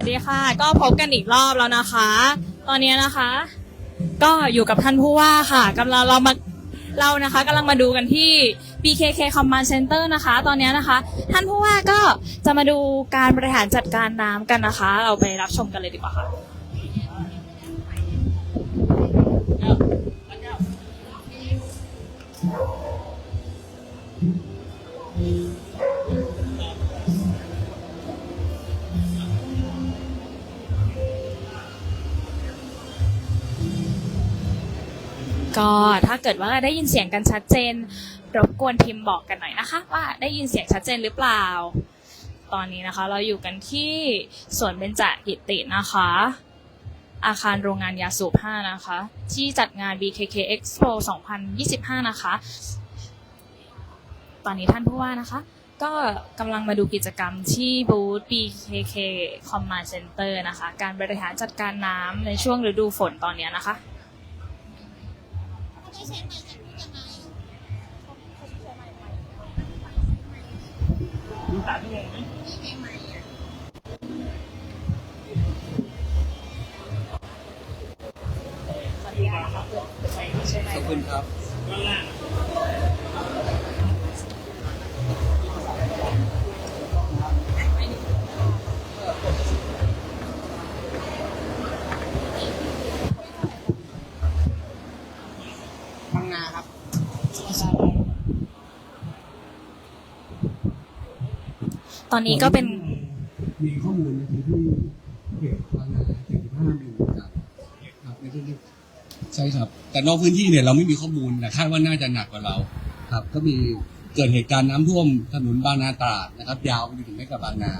สวัสดีค่ะ ก็พบกันอีกรอบแล้วนะคะ ตอนนี้นะคะ ก็อยู่กับท่านผู้ว่าค่ะกำลังเรามาเรานะคะกำลังมาดูกันที่ BKK Command Center นะคะ ตอนนี้นะคะ ท่านผู้ว่าก็จะมาดูการบริหารจัดการน้ำกันนะคะ เราไปรับชมกันเลยดีกว่าค่ะ ก็ถ้าเกิดว่าได้ยินเสียงกันชัดเจน รบกวนพิมพ์บอกกันหน่อยนะคะ ว่าได้ยินเสียงชัดเจนหรือเปล่า ตอนนี้นะคะ เราอยู่กันที่สวนเบญจกิตินะคะ อาคารโรงงานยาสูบ 5 นะคะ ที่จัดงาน BKK Expo 2025 นะคะ ตอนนี้ท่านผู้ว่านะคะ ก็กำลังมาดูกิจกรรมที่บูธ BKK Command Center นะคะ การบริหารจัดการน้ำในช่วงฤดูฝนตอนนี้นะคะ ขอบคุณครับ ตอนนี้ก็เป็น มีข้อมูลในที่เขตบางนา45มิลครับครับในพื้นที่ใช่ครับ แต่นอกพื้นที่เนี่ยเราไม่มีข้อมูลแต่คาดว่าน่าจะหนักกว่าเรา ครับ ก็มีเกิดเหตุการณ์น้ำท่วมถนนบางนาตราดนะครับ ยาวไปจนถึงแม่กะบางนา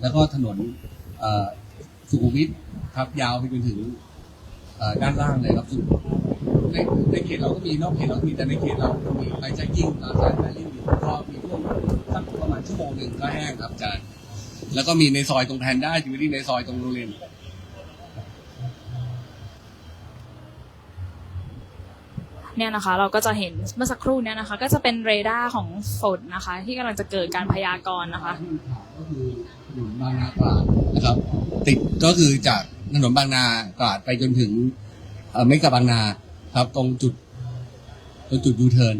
แล้วก็ถนนเอ่อสุขุมวิทครับยาวไปจนถึงเอ่อด้านล่างเลยครับสุ ในในเขตเราก็มีนอกเขตเราก็มีแต่ในเขตเราก็มีไปแจ็คกิ้งสายสายลิ่งอยู่ก็มีท่วมสักประมาณชั่วโมงหนึ่งก็แห้งครับอาจารย์แล้วก็มีในซอยตรงแพนด้าอยู่ที่ในซอยตรงโรงเรียนเนี่ยนะคะเราก็จะเห็นเมื่อสักครู่เนี่ยนะคะ ก็จะเป็นเรดาร์ของฝนนะคะ ที่กำลังจะเกิดการพยากรณ์นะคะก็คือถนนบางนาตราดนะครับ ติดก็คือจากถนนบางนาตราดไปจนถึงเอ่อไม่กับบางนา ครับตรงจุดตรงจุดยูเทิร์น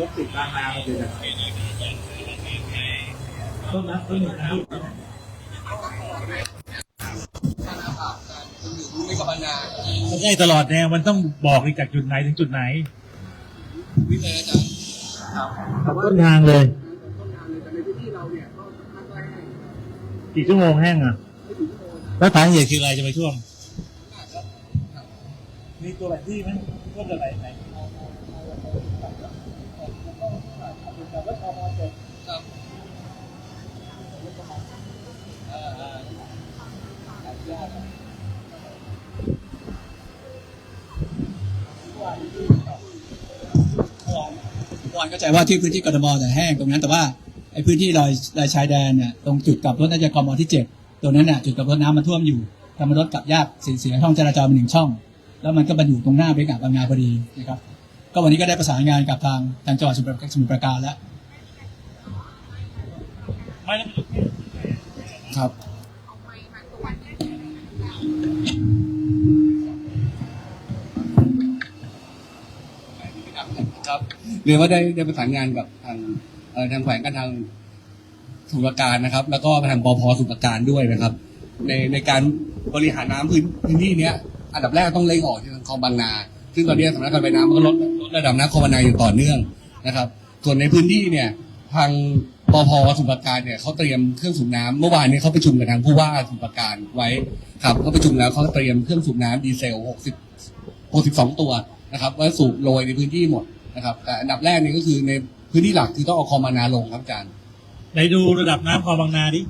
รถติดบางนามันจะยังไงต้นนับต้นหนึ่งนะไม่กับบางนาไม่ใช่ตลอดแนวมันต้องบอกจากจุดไหนถึงจุดไหนวิทยาจารย์ครับต้นทางเลยต้นทางเลยแต่ในพื้นที่เราเนี่ยก็คาดว่าแห้งกี่ชั่วโมงแห้งอะ แล้วสาเหตุคืออะไรจะไปท่วมมีตัวแผนที่ไหมท่วมจากไหนไหน ครับเอ่อเอ่อข ออนุญาตครับก่อนเข้าใจว่าที่พื้นที่กทมจะแห้งตรงนั้นแต่ว่าไอ้พื้นที่รอยรอยชายแดนเนี่ยตรงจุดกลับรถน่าจะกมที่เจ็ดตรงนั้นน่ะจุดกลับรถน้ำมันท่วมอยู่ทำให้รถกลับยากเสียเสียช่องจราจรไปหนึ่งช่อง แล้วมันก็มาอยู่ตรงหน้าไปกับบางนาพอดีนะครับ ก็วันนี้ก็ได้ประสานงานกับทางทางจังหวัดสมุทรปราสมุทรปราการแล้วไม่แล้วครับ ครับเรียนว่าได้ได้ประสานงานกับทางเอ่อทางแขวงกับทางสุรปราการนะครับ แล้วก็ทางปพสุรปราการด้วยนะครับ ในในการบริหารน้ำพื้นพื้นที่เนี้ยอันดับแรกต้องเร่งออกที่ทางคลองบางนา ซึ่งตอนนี้สำนักการระบายน้ำมันก็ลดลดระดับน้ำคลองบางนาอย่างต่อเนื่องนะครับ ส่วนในพื้นที่เนี่ยทางปพสุรปราการเนี่ยเขาเตรียมเครื่องสูบน้ำเมื่อวานนี้เขาประชุมกับทางผู้ว่าสุรปราการไว้ครับเขาประชุมแล้วเขาเตรียมเครื่องสูบน้ำดีเซล 60 62 ตัวนะครับไว้สูบโรยในพื้นที่หมด นะครับ แต่อันดับแรกนี่ก็คือในพื้นที่หลักคือต้องเอาคลองบางนาลงครับอาจารย์ไหนดูระดับน้ำคลองบางนาดิ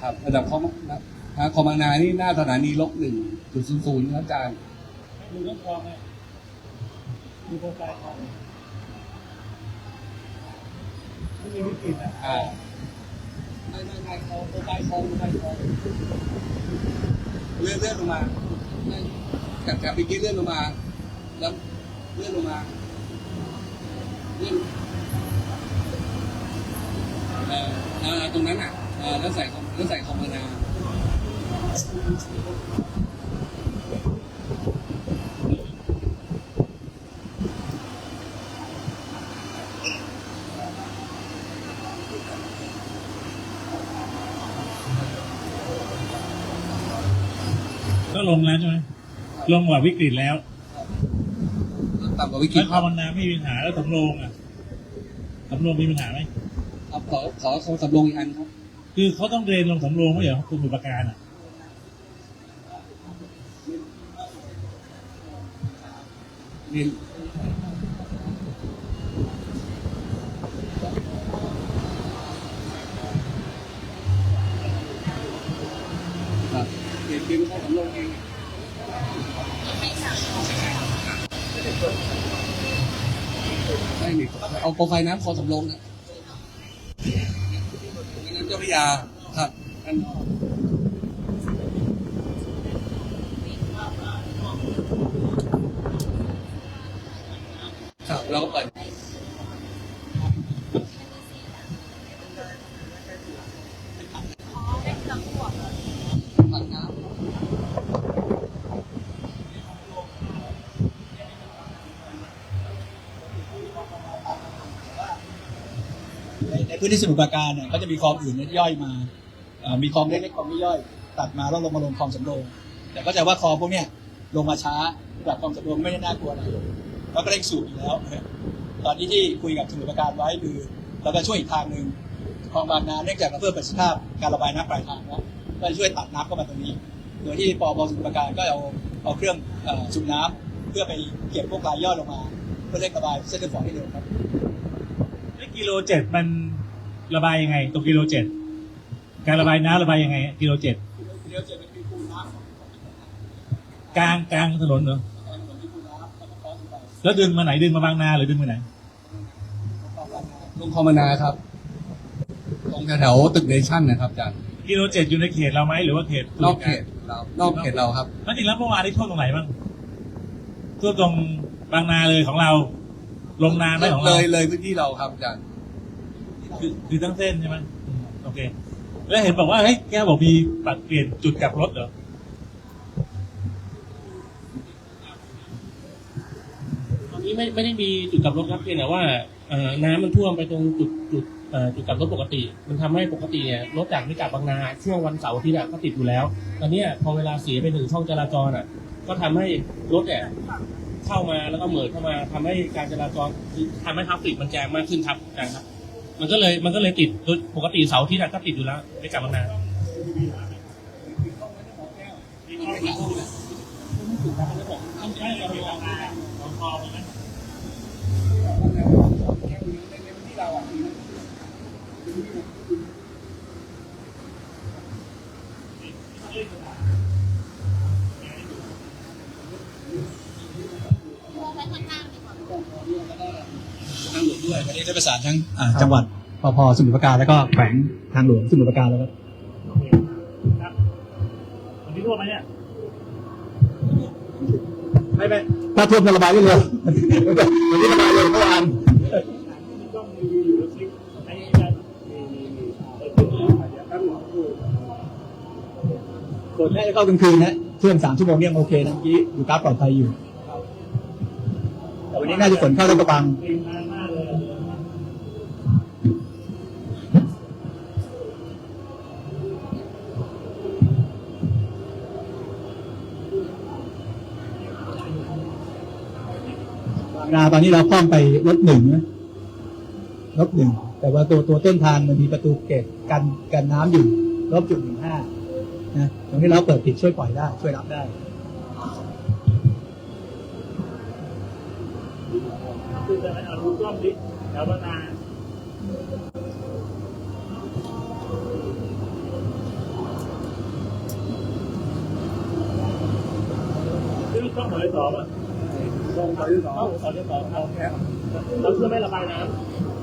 ครับระดับคลองนะทางคลองบางนานี่หน้าสถานีลบหนึ่งจุดศูนย์ศูนย์ครับอาจารย์ดูต้นคลองไงดูโปรไฟล์คลองไม่มีวิกฤตอะอ่า ไม่ไม่ไม่คลองโปรไฟล์คลองโปรไฟล์คลองเลื่อนเลื่อนลงมาจากจากเมื่อกี้เลื่อนลงมา แล้วเลื่อนลงมาเลื่อนเอ่อเอ่อตรงนั้นอะเอ่อแล้วใส่แล้วใส่คอมมานา ลงแล้วใช่ไหมลงกว่าวิกฤตแล้วต่ำกว่าวิกฤแล้ตวคลองบางนาไม่มีปัญหาแล้วสำโรงอะสำโรงมีปัญหาไหมครับขอขอขอสำรองอีกอันครับ คือเขาต้องเดรนลงสำโรงไม่เหรอคุณบุปการอะเรียน เรียนเรียนเข้าสำรองเองได้นี่เอาโปรไฟล์น้ำคอสำรองนะน้ำเจ้าพระยาครับอันครับเราก็เปิดื้นที่สมุทรปราการเนี่ยก็จะมีคลองอื่นเนี่ยย่อยมามีคลองเล็กๆคลองไม่ย่อยตัดมาแล้วลงมาลงคลองสำโรงแต่ก็จะว่าคลองพวกเนี้ยลงมาช้าแบบคลองสำโรงไม่ได้น่ากลัวอะไรแล้วก็เร่งสูบอยู่แล้ว ตอนนี้ที่คุยกับสมุทรปราการไว้คือเราก็ช่วยอีกทางหนึ่งคลองบางนาเนื่องจากเราเพิ่มประสิทธิภาพการระบายน้ำปลายทางแล้วก็จะช่วยตัดน้ำเข้ามาตรงนี้ โดยที่ปอบสมุทรปราการก็เอาเอาเครื่องสูบน้ำเพื่อไปเก็บพวกรายย่อยลงมา เพื่อเร่งระบายเส้นเลือดฝอยให้เร็วครับกิโลเจ็ดมัน ระบายยังไงตรงกิโลเจ็ดการระบายน้ำระบายยังไง กิโลเจ็ดเดี๋ยวจะเป็นคูน้ำกลางกลางถนนเหรอแล้วดึงมาไหนดึงมาบางนาหรือดึงมาไหนลงคอมนาครับตรงแถวๆตึกเนชั่นนะครับอาจารย์กิโลเจ็ดอยู่ในเขตเราไหมหรือว่าเขตนอกเขตเรานอกเขตเราครับแล้วจริงแล้วเมื่อวานได้ท่วมตรงไหนบ้างท่วมตรงบางนาเลยของเรา ลงนาไหมของเลเรายเลยพื้นที่เราครับอาจารย์ คือคือทั้งเส้นใช่ไหมอืมโอเค แล้วเห็นบอกว่าเฮ้ยแกบอกมีปรับเปลี่ยนจุดกลับรถเหรอตอนนี้ไม่ไม่ได้มีจุดกลับรถครับเพียงแต่ว่าเอ่อน้ำมันท่วมไปตรงจุดจุดเอ่อจุดกลับรถปกติ มันทำให้ปกติเนี่ยรถจากที่กลับบางนาช่วงวันเสาร์อาที่น่ะก็ติดอยู่แล้ว ตอนเนี้ยพอเวลาเสียไปหนึ่งช่องจราจรอะ ก็ทำให้รถเนี่ยเข้ามาแล้วก็เหมือนเข้ามาทำให้การจราจรทำให้ทราฟฟิกมันแจมมากขึ้นครับอาจารย์ครับ มันก็เลยมันก็เลยติดโดยปกติเสาร์อาที่ก็ติดอยู่แล้วไม่กลับมางนานางหลวงด้วย วั นนี้ได้ประสานทั้งอ่าจังหวัดปพสมุทรปราการแล้วก็แขวงทางหลวงสมุทรปราการแล้วครับครับวันนี้ท่วมไหมเนี่ยไม่ไม่ถ้าท่วมจะระบายได้เร็ววันนี้ระบายเร็วเมื่อวานต้องรีวิวอยู่แล้วคลิปให้ได้มีมีมีเปิดขึ้นเลยเดี๋ยวแป๊บหนึงดูฝนแรกเข้ากลางคืนนะท่วมสามชั่วโมงยังโอเคนะเมื่อกี้อยู่กราฟปลอดภัยอยู่แต่วันนี้น่าจะฝนเข้าแล้วกระบัง ทีมงานมากเลยอะ บางนา ตอนนี้เราคล่อมไปรถหนึ่งนะรถหนึ่งแต่ว่าตัวตัวต้นทางมันมีประตูเกตกันกันน้ำอยู่ลบจุดหนึ่งห้านะตรงนี้เราเปิดปิดช่วยปล่อยได้ ช่วยรับได้คือจะเอารูปกล้องดิแถวบางนาซื้อกล้องหมายสองอะ ลงไปที่สองเอาเอาเรื่องสองเอาแค่เราเพื่อไม่ระบายน้ำ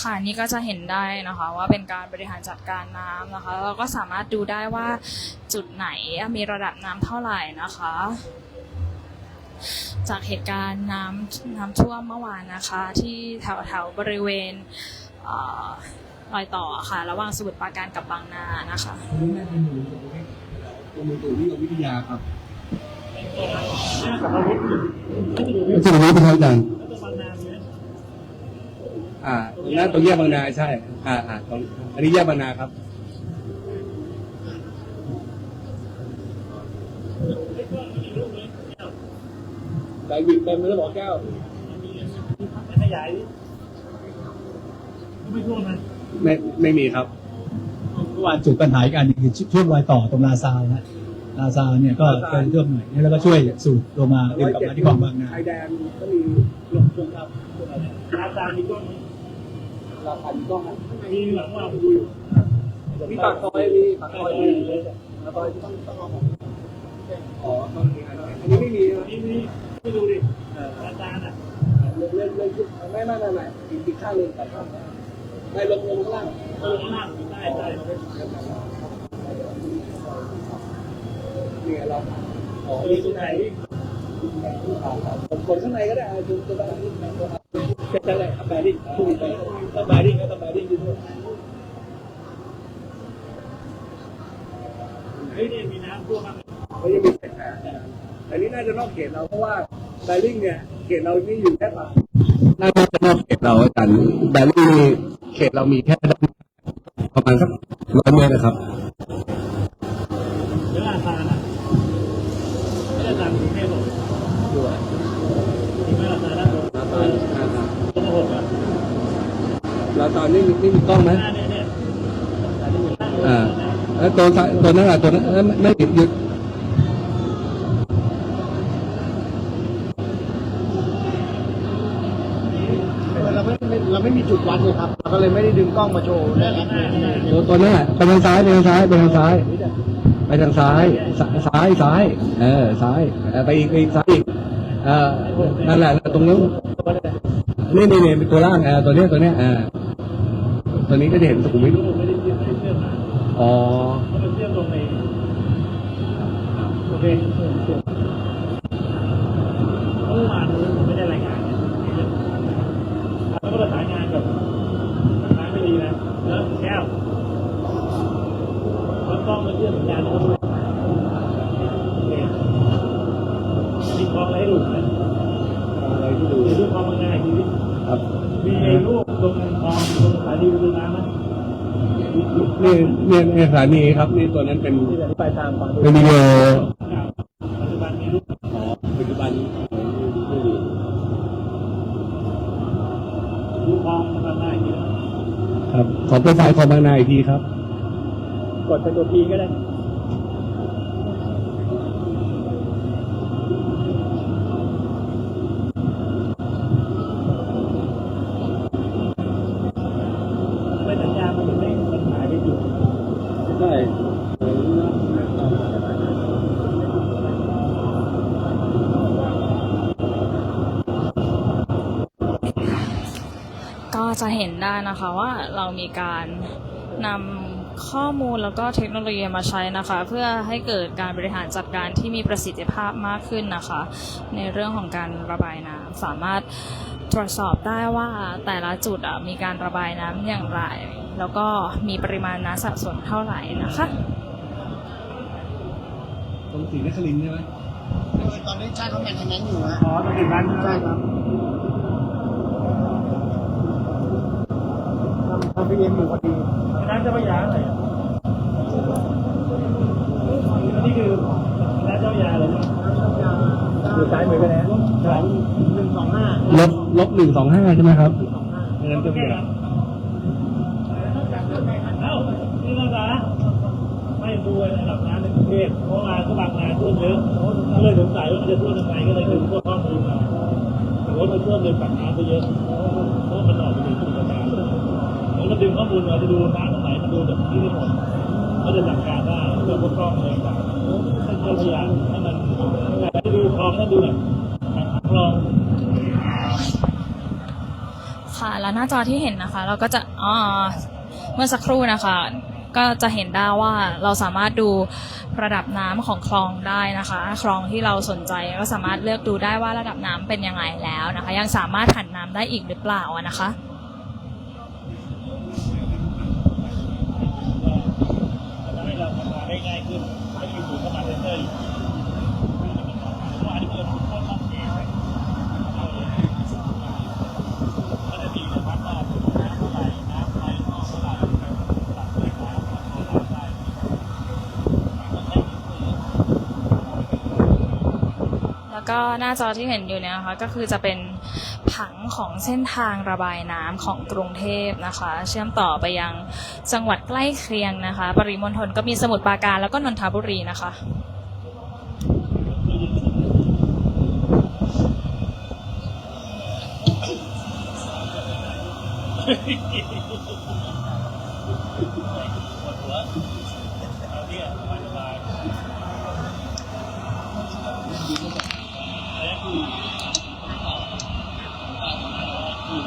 ค่ะนี่ก็จะเห็นได้นะคะว่าเป็นการบริหารจัดการน้ำนะคะ เราก็สามารถดูได้ว่าจุดไหนมีระดับน้ำเท่าไหร่นะคะ จากเหตุการณ์น้ำน้ำท่วมเมื่อวานนะคะ ที่แถวแถวบริเวณเอ่อรอยต่อค่ะ ระหว่างสมุทรปราการกับบางนานะคะอันนี้น่าจะอยู่ตรงตรงนี้วิทยาครับกับอาวุธไม่จะดูไม่ใช่ตรงนี้เป็นทางการแล้วบางนาเนี่ย อ่าตรงนั้นตรงแยกบางนาใช่ อ่าอ่าตรงอันนี้แยกบางนาครับ แต่วิดเต็มเลยบอกแก้วไม่ขยายดิก็ไม่ท่วมนะไม่ไม่มีครับเมื่อวานจุดปัญหาอีกอันหนึงคือช่วงรอยต่อตรงลาซาวนะลาซาวเนี่ยก็เป็นเรื่องหน่อยแล้วก็ช่วยสูบลงมาดึงกลับมาที่คลองบางนา ไอแดงก็มีลงลงครับ ราคามีกล้องราคาดีกล้องนะมีหลังว่าดูมีปากซอยมีปากซอยมีเลยปากซอยต้องต้องเอาของอ๋อต้องมีอันนี้อันนี้ไม่มีนะนี่นี่ไม่ดูดิอาจารย์อะเล่นเล่นเล่นไม่ไม่ไม่ไม่อีกอีกข้างหนึ่งแต่ข้างไม่ลงลงข้างล่างเออข้างล่างได้ได้นี่ไงเราอ๋อมีตรงไหนผมกดข้างในก็ได้ดูตัวแบบนี้ แค่นั้นแหละทำแบริ่งพูดไปทำแบริ่งก็ทำแบริ่งด้วยเฮ้ยนี่มีน้ำท่วมมั้งไม่ยังมีแผลอันนี้น่าจะนอกเขตเราเพราะว่าไบริ่งเนี่ยเขตเรานี่อยู่แค่ป่าน่าจะนอกเขตเราอาจารย์ไบริ่งนี่เขตเรามีแค่ประมาณสักร้อยเมตรนะครับ แล้วตอนนี้มีนี่มีกล้องไหมหน้าเนี่ยเนี่ยอ่าแล้วตัวซ้ายตัวนั้นอะตัวนั้นเอ้ยไม่ไม่หยุดหยุดเราไม่เราไม่มีจุดวัดเลยครับเราก็เลยไม่ได้ดึงกล้องมาโชว์นะตัวตัวนั้นอะไปทางซ้ายไปทางซ้ายไปทางซ้าย ไปทางซ้ายซ้ายซ้ายซ้ายเออซ้ายเออไปอีกไปอีกซ้ายอีกเออนั่นแหละตรงนั้นนี่นี่นี่เป็นตัวล่างเออตัวเนี้ยตัวเนี้ยเออ ตอนนี้ก็จะเห็นสุขุมวิทไม่ได้เชื่อมไม่ได้เชื่อมนะอ๋อเขาไปเชื่อมตรงในโอเคเมื่อวานนี้ผมไม่ได้รายงานแล้วก็ประสานงานกับทางร้านไม่ดีนะแล้วแก้วเขาต้องมาเชื่อมสัญญาณนะครับ นี่เนี่ยเนี่ยสถานีครับนี่ตัวนั้นเป็นไปตามความเป็นวิดีโอปัจจุบันมีรูปปัจจุบันรูปคลองบางนาอีกครับขอโปรไฟล์ของบางนาอีกทีครับ กดเป็นตัวพีก็ได้ ไม่สัญญาณมันไม่มันหายไปจุด ใช่ ก็ จะเห็นได้นะคะว่าเรามีการนำข้อมูลแล้วก็เทคโนโลยีมาใช้นะคะ เพื่อให้เกิดการบริหารจัดการที่มีประสิทธิภาพมากขึ้นนะคะ ในเรื่องของการระบายน้ำสามารถตรวจสอบได้ว่าแต่ละจุดอะมีการระบายน้ำอย่างไร แล้วก็มีปริมาณน้ำสะสมเท่าไหร่นะคะตรงสีนครินทร์ใช่ไหมตอนนี้ใช่เขาแมนเทนแนนซ์อยู่ฮะอ๋อตรงจุดนั้นใช่ครับ ไปเย็นอยู่พอดีน้ำเจ้าพระยาอะไรอะนี่คือน้ำเจ้าพระยาเลยอยู่ซ้ายมือไปแล้วสองหนึ่งสองห้าลบลบหนึ่งสองห้าใช่ไหมครับเงินจะเปลี่ยนเอ้านี่นะจ๊ะไม่ดูระดับน้ำในกรุงเทพเพราะว่าก็บางนาท่วมเยอะก็เลยสงสัยว่ามันจะท่วมยังไงก็เลยถึงพวกข้อมูลมาแต่ว่ามันท่วมเลยปากน้ำไปเยอะ ดึงข้อมูลมาจะดูน้ำตรงไหนมาดูแบบที่ได้หมดก็จะจัดการได้เพื่อพวกกล้องอะไรต่างๆเส้นพยายามให้มันแต่จะดูคลองถ้าดูหน่อยคลองค่ะแล้วหน้าจอที่เห็นนะคะ เราก็จะอ๋อเมื่อสักครู่นะคะ ก็จะเห็นได้ว่าเราสามารถดูระดับน้ำของคลองได้นะคะ คลองที่เราสนใจก็สามารถเลือกดูได้ว่าระดับน้ำเป็นยังไงแล้วนะคะ ยังสามารถผันน้ำได้อีกหรือเปล่านะคะ ทำให้เราทำ ได้ง่ายขึ้นไม่มีศูนย์เข้ามาเซนเตอร์อยู่ว่าอันนี้เป็นข้อตั้งเองก็จะมีวัดว่าน้ำเท่าไหร่น้ำไปเท่าไหร่ตัดไปน้ำเท่าไหร่ได้แล้วก็หน้าจอที่เห็นอยู่เนี่ยนะคะก็คือจะเป็น ของเส้นทางระบายน้ำของกรุงเทพนะคะ เชื่อมต่อไปยังจังหวัดใกล้เคียงนะคะ ปริมณฑลก็มีสมุทรปราการแล้วก็นนทบุรีนะคะ ไม่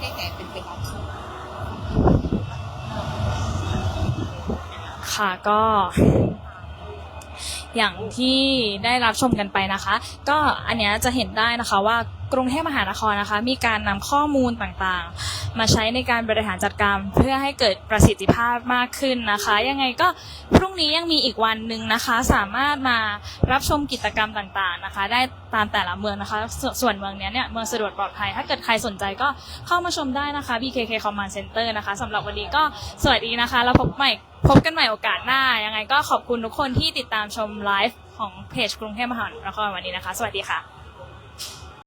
ใช่แต่เป็นเป็นออปชั่นค่ะก็ อย่างที่ได้รับชมกันไปนะคะ ก็อันเนี้ยจะเห็นได้นะคะว่ากรุงเทพมหานครนะคะ มีการนำข้อมูลต่างๆ มาใช้ในการบริหารจัดการเพื่อให้เกิดประสิทธิภาพมากขึ้นนะคะ ยังไงก็พรุ่งนี้ยังมีอีกวันหนึ่งนะคะ สามารถมารับชมกิจกรรมต่างๆนะคะ ได้ตามแต่ละเมืองนะคะสส่วนเมืองเนี้ยเนี่ยเมืองสะดวกปลอดภัย ถ้าเกิดใครสนใจก็เข้ามาชมได้นะคะ BKK Command Center นะคะสำหรับวันนี้ก็สวัสดีนะคะ แล้วพบใหม่ พบกันใหม่โอกาสหน้า ยังไงก็ขอบคุณทุกคนที่ติดตามชมไลฟ์ของเพจกรุงเทพมหานครวันนี้นะคะ สวัสดีค่ะ